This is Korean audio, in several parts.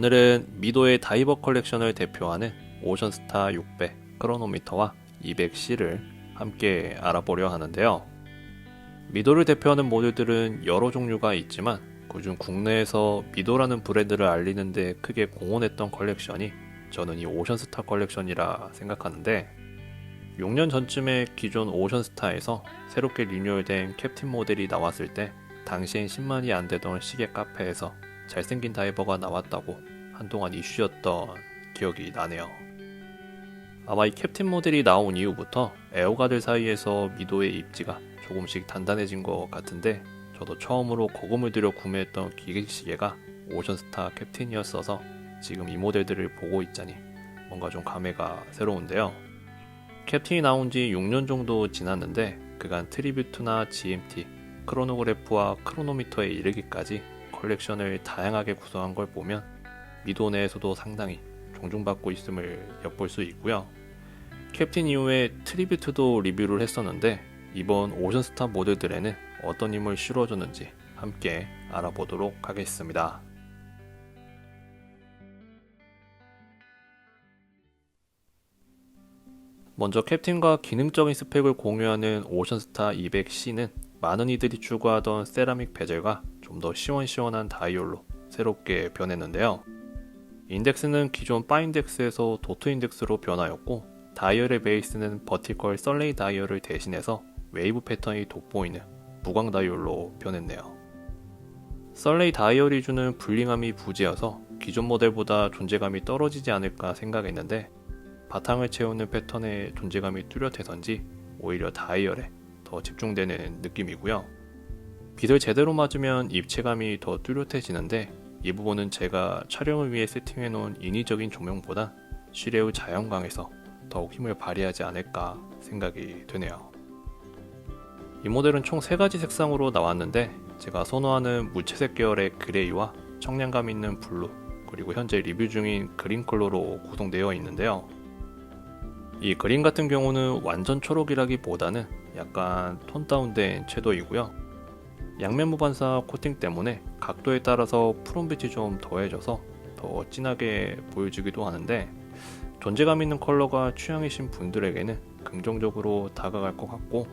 오늘은 미도의 다이버 컬렉션을 대표하는 오션스타 600 크로노미터와 200C를 함께 알아보려 하는데요. 미도를 대표하는 모델들은 여러 종류가 있지만 그중 국내에서 미도라는 브랜드를 알리는데 크게 공헌했던 컬렉션이 저는 이 오션스타 컬렉션이라 생각하는데 6년 전쯤에 기존 오션스타에서 새롭게 리뉴얼된 캡틴 모델이 나왔을 때 당시엔 10만이 안 되던 시계 카페에서 잘생긴 다이버가 나왔다고 한동안 이슈였던 기억이 나네요. 아마 이 캡틴 모델이 나온 이후부터 애호가들 사이에서 미도의 입지가 조금씩 단단해진 것 같은데 저도 처음으로 거금을 들여 구매했던 기계시계가 오션스타 캡틴이었어서 지금 이 모델들을 보고 있자니 뭔가 좀 감회가 새로운데요. 캡틴이 나온 지 6년 정도 지났는데 그간 트리뷰트나 GMT, 크로노그래프와 크로노미터에 이르기까지 컬렉션을 다양하게 구성한 걸 보면 미도 내에서도 상당히 존중받고 있음을 엿볼 수 있고요. 캡틴 이후에 트리뷰트도 리뷰를 했었는데 이번 오션스타 모델들에는 어떤 힘을 실어줬는지 함께 알아보도록 하겠습니다. 먼저 캡틴과 기능적인 스펙을 공유하는 오션스타 200C는 많은 이들이 추구하던 세라믹 베젤과 좀 더 시원시원한 다이얼로 새롭게 변했는데요. 인덱스는 기존 바인덱스에서 도트 인덱스로 변하였고 다이얼의 베이스는 버티컬 썰레이 다이얼을 대신해서 웨이브 패턴이 돋보이는 무광 다이얼로 변했네요. 썰레이 다이얼이 주는 불링함이 부재여서 기존 모델보다 존재감이 떨어지지 않을까 생각했는데 바탕을 채우는 패턴의 존재감이 뚜렷해서인지 오히려 다이얼에 더 집중되는 느낌이고요. 빛을 제대로 맞으면 입체감이 더 뚜렷해지는데 이 부분은 제가 촬영을 위해 세팅해 놓은 인위적인 조명보다 시레우 자연광에서 더욱 힘을 발휘하지 않을까 생각이 되네요. 이 모델은 총 3가지 색상으로 나왔는데 제가 선호하는 무채색 계열의 그레이와 청량감 있는 블루 그리고 현재 리뷰 중인 그린 컬러로 구성되어 있는데요. 이 그린 같은 경우는 완전 초록이라기보다는 약간 톤 다운된 채도이고요. 양면 무반사 코팅 때문에 각도에 따라서 푸른빛이 좀 더해져서 더 진하게 보여지기도 하는데 존재감 있는 컬러가 취향이신 분들에게는 긍정적으로 다가갈 것 같고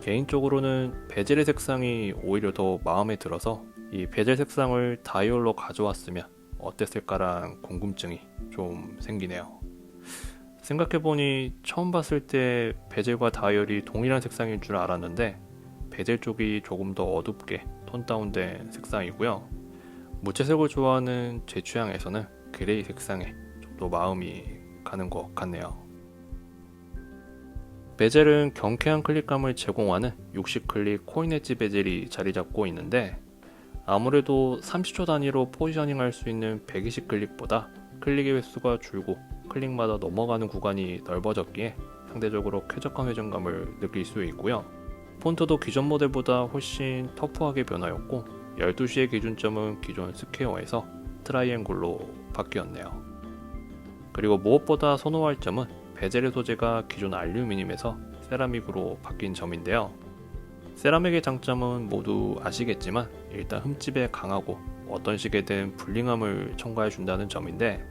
개인적으로는 베젤의 색상이 오히려 더 마음에 들어서 이 베젤 색상을 다이얼로 가져왔으면 어땠을까란 궁금증이 좀 생기네요. 생각해보니 처음 봤을 때 베젤과 다이얼이 동일한 색상일 줄 알았는데 베젤 쪽이 조금 더 어둡게 톤 다운된 색상이고요. 무채색을 좋아하는 제 취향에서는 그레이 색상에 좀 더 마음이 가는 것 같네요. 베젤은 경쾌한 클릭감을 제공하는 60클릭 코인 엣지 베젤이 자리 잡고 있는데 아무래도 30초 단위로 포지셔닝 할 수 있는 120클릭보다 클릭의 횟수가 줄고 클릭마다 넘어가는 구간이 넓어졌기에 상대적으로 쾌적한 회전감을 느낄 수 있고요. 폰트도 기존 모델보다 훨씬 터프하게 변하였고 12시의 기준점은 기존 스퀘어에서 트라이앵글로 바뀌었네요. 그리고 무엇보다 선호할 점은 베젤의 소재가 기존 알루미늄에서 세라믹으로 바뀐 점인데요. 세라믹의 장점은 모두 아시겠지만 일단 흠집에 강하고 어떤 식에든 불링함을 첨가해 준다는 점인데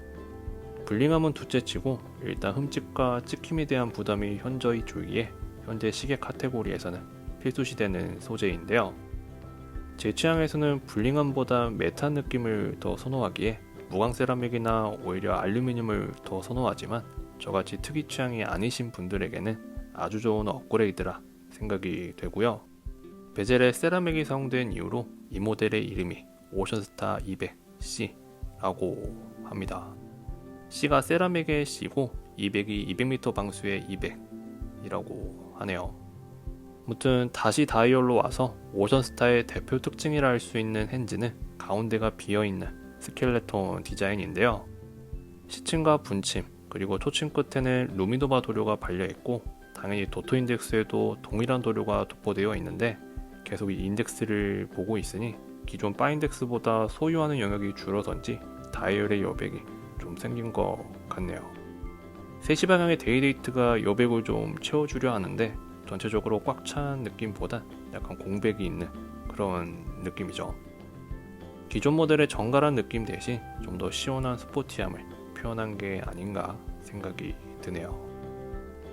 불링함은 둘째치고 일단 흠집과 찍힘에 대한 부담이 현저히 줄기에 현재 시계 카테고리에서는 필수시되는 소재인데요. 제 취향에서는 블링함보다 메탄 느낌을 더 선호하기에 무광 세라믹이나 오히려 알루미늄을 더 선호하지만 저같이 특이 취향이 아니신 분들에게는 아주 좋은 업그레이드라 생각이 되고요. 베젤에 세라믹이 사용된 이후로 이 모델의 이름이 오션스타 200C라고 합니다. C가 세라믹의 C고 200이 200m 방수의 200이라고 하네요. 무튼 다시 다이얼로 와서 오션스타의 대표 특징이라 할 수 있는 핸즈는 가운데가 비어있는 스켈레톤 디자인인데요. 시침과 분침 그리고 초침 끝에는 루미노바 도료가 발려있고 당연히 도토 인덱스에도 동일한 도료가 도포되어 있는데 계속 이 인덱스를 보고 있으니 기존 바인덱스보다 소유하는 영역이 줄어든지 다이얼의 여백이 좀 생긴 것 같네요. 3시 방향의 데이데이트가 여백을 좀 채워주려 하는데 전체적으로 꽉 찬 느낌보다 약간 공백이 있는 그런 느낌이죠. 기존 모델의 정갈한 느낌 대신 좀 더 시원한 스포티함을 표현한 게 아닌가 생각이 드네요.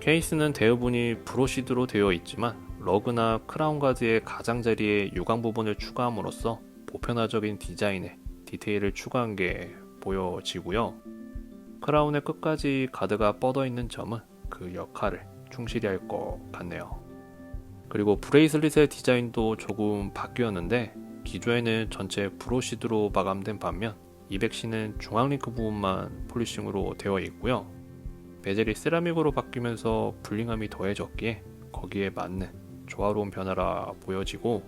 케이스는 대부분이 브로시드로 되어 있지만 러그나 크라운 가드의 가장자리에 유광 부분을 추가함으로써 보편화적인 디자인에 디테일을 추가한 게 보여지고요. 크라운의 끝까지 가드가 뻗어 있는 점은 그 역할을 충실히 할 것 같네요. 그리고 브레이슬릿의 디자인도 조금 바뀌었는데 기존에는 전체 브로시드로 마감된 반면 200C는 중앙 링크 부분만 폴리싱으로 되어 있고요. 베젤이 세라믹으로 바뀌면서 블링함이 더해졌기에 거기에 맞는 조화로운 변화라 보여지고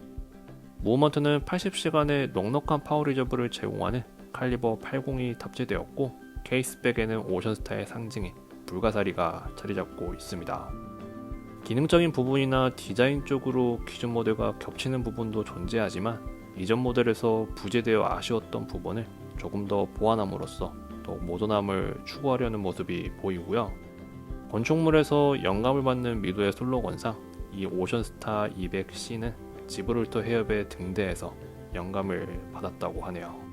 무브먼트는 80시간의 넉넉한 파워 리저브를 제공하는 칼리버 80이 탑재되었고 케이스백에는 오션스타의 상징인 불가사리가 자리 잡고 있습니다. 기능적인 부분이나 디자인 쪽으로 기존 모델과 겹치는 부분도 존재하지만 이전 모델에서 부재되어 아쉬웠던 부분을 조금 더 보완함으로써 더 모던함을 추구하려는 모습이 보이고요. 건축물에서 영감을 받는 미도의 슬로건상 이 오션스타 200C는 지브롤터 해협의 등대에서 영감을 받았다고 하네요.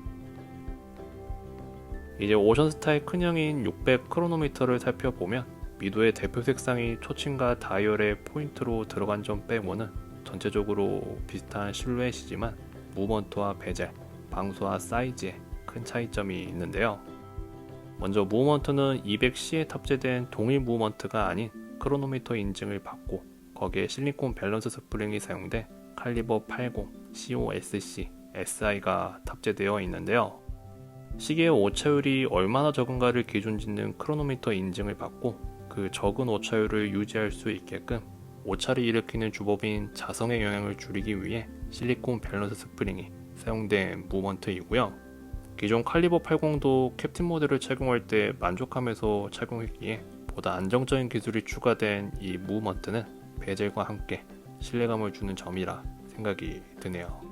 이제 오션스타의 큰형인 600 크로노미터를 살펴보면 미도의 대표 색상이 초침과 다이얼의 포인트로 들어간 점 빼고는 전체적으로 비슷한 실루엣이지만 무브먼트와 베젤, 방수와 사이즈에 큰 차이점이 있는데요. 먼저 무브먼트는 200C에 탑재된 동일 무브먼트가 아닌 크로노미터 인증을 받고 거기에 실리콘 밸런스 스프링이 사용돼 칼리버 80 COSC SI가 탑재되어 있는데요. 시계의 오차율이 얼마나 적은가를 기준 짓는 크로노미터 인증을 받고 그 적은 오차율을 유지할 수 있게끔 오차를 일으키는 주법인 자성의 영향을 줄이기 위해 실리콘 밸런스 스프링이 사용된 무브먼트이고요. 기존 칼리버 80도 캡틴 모델을 착용할 때 만족하면서 착용했기에 보다 안정적인 기술이 추가된 이 무브먼트는 베젤과 함께 신뢰감을 주는 점이라 생각이 드네요.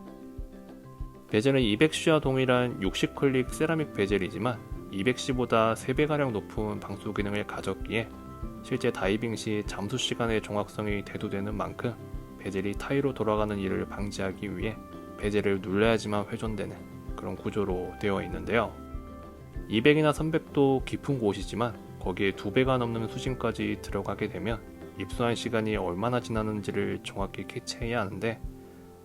베젤은 200C와 동일한 60클릭 세라믹 베젤이지만 200C보다 3배가량 높은 방수 기능을 가졌기에 실제 다이빙 시 잠수 시간의 정확성이 대두되는 만큼 베젤이 타이로 돌아가는 일을 방지하기 위해 베젤을 눌러야지만 회전되는 그런 구조로 되어 있는데요. 200이나 300도 깊은 곳이지만 거기에 두 배가 넘는 수심까지 들어가게 되면 입수한 시간이 얼마나 지났는지를 정확히 캐치해야 하는데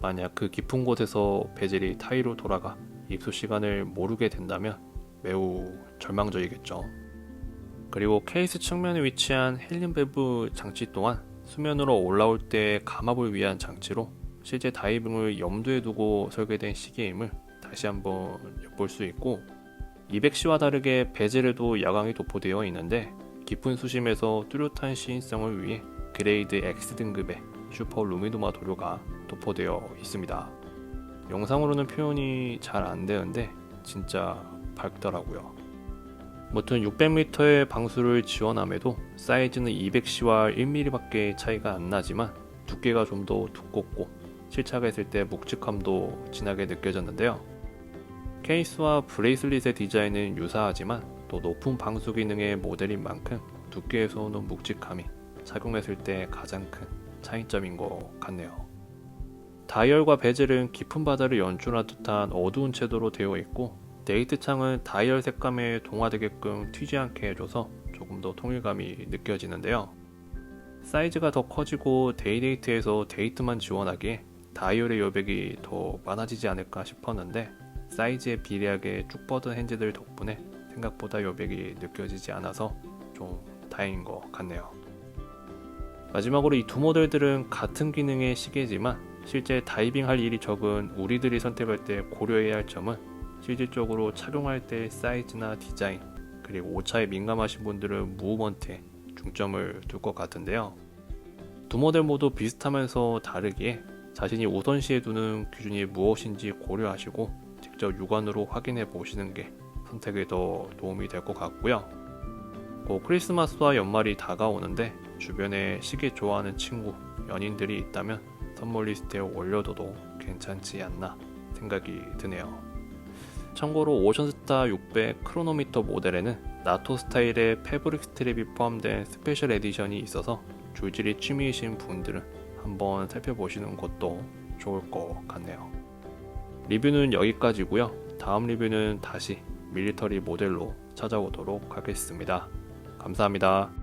만약 그 깊은 곳에서 베젤이 타이로 돌아가 입수 시간을 모르게 된다면 매우 절망적이겠죠. 그리고 케이스 측면에 위치한 헬륨 밸브 장치 또한 수면으로 올라올 때 감압을 위한 장치로 실제 다이빙을 염두에 두고 설계된 시계임을 다시 한번 엿볼 수 있고 200C와 다르게 베젤에도 야광이 도포되어 있는데 깊은 수심에서 뚜렷한 시인성을 위해 그레이드 X 등급의 슈퍼 루미노마 도료가 도포되어 있습니다. 영상으로는 표현이 잘 안 되는데 진짜 밝더라고요. 무튼 600m의 방수를 지원함에도 사이즈는 200C와 1mm밖에 차이가 안 나지만 두께가 좀 더 두껍고 실착했을 때 묵직함도 진하게 느껴졌는데요. 케이스와 브레이슬릿의 디자인은 유사하지만 또 높은 방수 기능의 모델인 만큼 두께에서 오는 묵직함이 착용했을 때 가장 큰 차이점인 것 같네요. 다이얼과 베젤은 깊은 바다를 연출한 듯한 어두운 채도로 되어 있고 데이트 창은 다이얼 색감에 동화되게끔 튀지 않게 해줘서 조금 더 통일감이 느껴지는데요. 사이즈가 더 커지고 데이데이트에서 데이트만 지원하기에 다이얼의 여백이 더 많아지지 않을까 싶었는데 사이즈에 비례하게 쭉 뻗은 핸즈들 덕분에 생각보다 여백이 느껴지지 않아서 좀 다행인 것 같네요. 마지막으로 이 두 모델들은 같은 기능의 시계지만 실제 다이빙 할 일이 적은 우리들이 선택할 때 고려해야 할 점은 실질적으로 착용할 때 사이즈나 디자인 그리고 오차에 민감하신 분들은 무브먼트에 중점을 둘 것 같은데요. 두 모델 모두 비슷하면서 다르기에 자신이 우선시에 두는 기준이 무엇인지 고려하시고 직접 육안으로 확인해 보시는 게 선택에 더 도움이 될 것 같고요. 곧 크리스마스와 연말이 다가오는데 주변에 시계 좋아하는 친구, 연인들이 있다면 선물 리스트에 올려둬도 괜찮지 않나 생각이 드네요. 참고로 오션스타 600 크로노미터 모델에는 나토 스타일의 패브릭 스트랩이 포함된 스페셜 에디션이 있어서 줄질이 취미이신 분들은 한번 살펴보시는 것도 좋을 것 같네요. 리뷰는 여기까지고요. 다음 리뷰는 다시 밀리터리 모델로 찾아오도록 하겠습니다. 감사합니다.